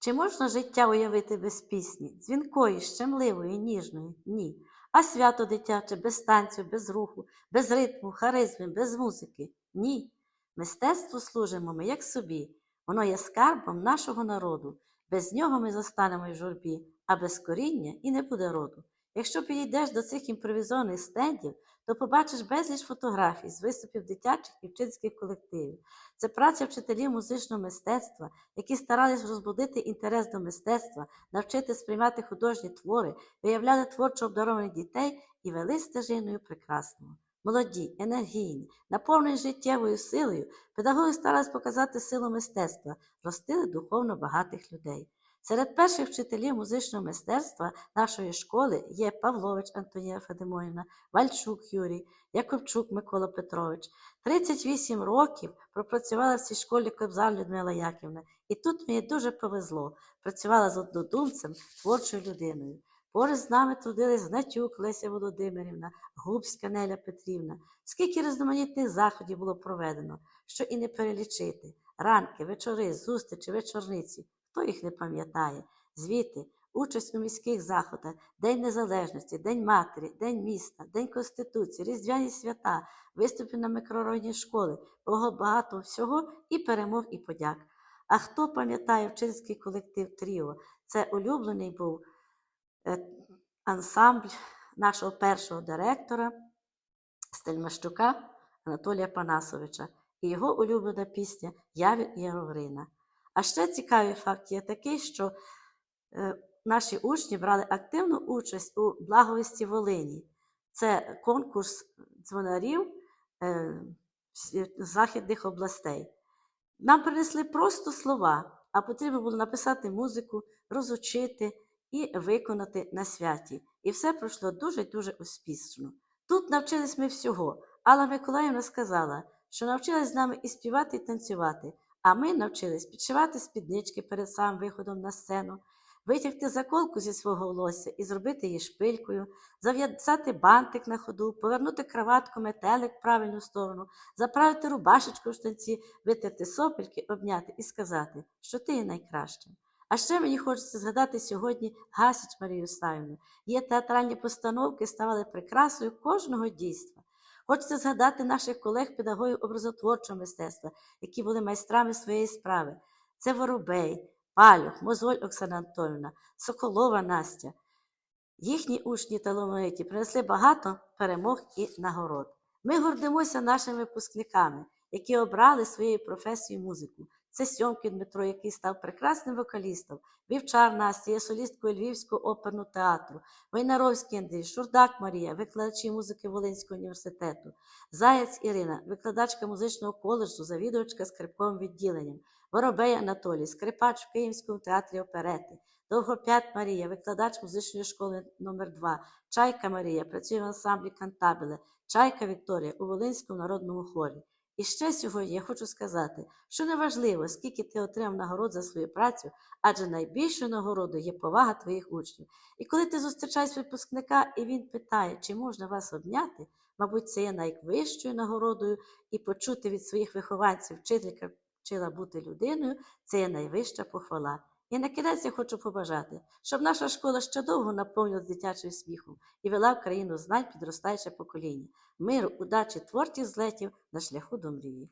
Чи можна життя уявити без пісні, дзвінкої, щемливої, ніжної? Ні. А свято дитяче без танцю, без руху, без ритму, харизми, без музики? Ні. Мистецтву служимо ми як собі. Воно є скарбом нашого народу. Без нього ми застанемо в журбі, а без коріння і не буде роду. Якщо підійдеш до цих імпровізованих стендів, то побачиш безліч фотографій з виступів дитячих і вчительських колективів. Це праця вчителів музичного мистецтва, які старались розбудити інтерес до мистецтва, навчити сприймати художні твори, виявляли творчо обдарованих дітей і вели стежиною прекрасного. Молоді, енергійні, наповнені життєвою силою, педагоги старались показати силу мистецтва, ростили духовно багатих людей. Серед перших вчителів музичного мистецтва нашої школи є Павлович Антоніна Федимоївна, Вальчук Юрій, Яковчук Микола Петрович. 38 років пропрацювала в цій школі Кобзар Людмила Яківна, і тут мені дуже повезло. Працювала з однодумцем, творчою людиною. Поруч з нами трудились Знатюк Леся Володимирівна, Губська Неля Петрівна. Скільки різноманітних заходів було проведено, що і не перелічити. Ранки, вечори, зустрічі, вечорниці. Хто їх не пам'ятає? Звіти, участь у міських заходах, День Незалежності, День Матері, День міста, День Конституції, Різдвяні свята, виступи на мікрорайонні школи, багато всього і перемог, і подяк. А хто пам'ятає вчительський колектив Тріо? Це улюблений був е, ансамбль нашого першого директора Стельмащука Анатолія Панасовича і його улюблена пісня Явір і. А ще цікавий факт є такий, що е, наші учні брали активну участь у благовісті Волині. Це конкурс дзвонарів е, західних областей. Нам принесли просто слова, а потрібно було написати музику, розучити і виконати на святі. І все пройшло дуже-дуже успішно. Тут навчились ми всього. Алла Миколаївна сказала, що навчилась з нами і співати, і танцювати. А ми навчились підшивати спіднички перед самим виходом на сцену, витягти заколку зі свого волосся і зробити її шпилькою, зав'язати бантик на ходу, повернути краватку метелик в правильну сторону, заправити рубашечку в штанці, витерти сопельки, обняти і сказати, що ти є найкраща. А ще мені хочеться згадати сьогодні Гасіч Марію Ставівну. Її театральні постановки ставали прикрасою кожного дійства. Хочеться згадати наших колег-педагогів образотворчого мистецтва, які були майстрами своєї справи. Це Воробей, Палюх, Мозоль Оксана Антонівна, Соколова Настя. Їхні учні талановиті принесли багато перемог і нагород. Ми гордимося нашими випускниками, які обрали своєю професією музику. Це Сьомкін Дмитро, який став прекрасним вокалістом, Вівчар Настя солісткою Львівського оперного театру, Войнаровський Андрій, Шурдак Марія, викладачі музики Волинського університету, Заєць Ірина, викладачка музичного коледжу, завідувачка скрипковим відділенням, Воробей Анатолій, скрипач в Київському театрі оперети, Довгоп'ят Марія, викладач музичної школи номер 2 Чайка Марія, працює в ансамблі Кантабеле, Чайка Вікторія у Волинському народному хорі. І ще сьогодні я хочу сказати, що неважливо, скільки ти отримав нагород за свою працю, адже найбільшою нагородою є повага твоїх учнів. І коли ти зустрічаєш випускника, і він питає, чи можна вас обняти, мабуть, це є найвищою нагородою, і почути від своїх вихованців, вчителька вчила бути людиною, це є найвища похвала. І на кінець я хочу побажати, щоб наша школа ще довго наповнилась дитячим сміхом і вела в країну знань підростаюче покоління, миру, удачі, творчих злетів на шляху до мрії.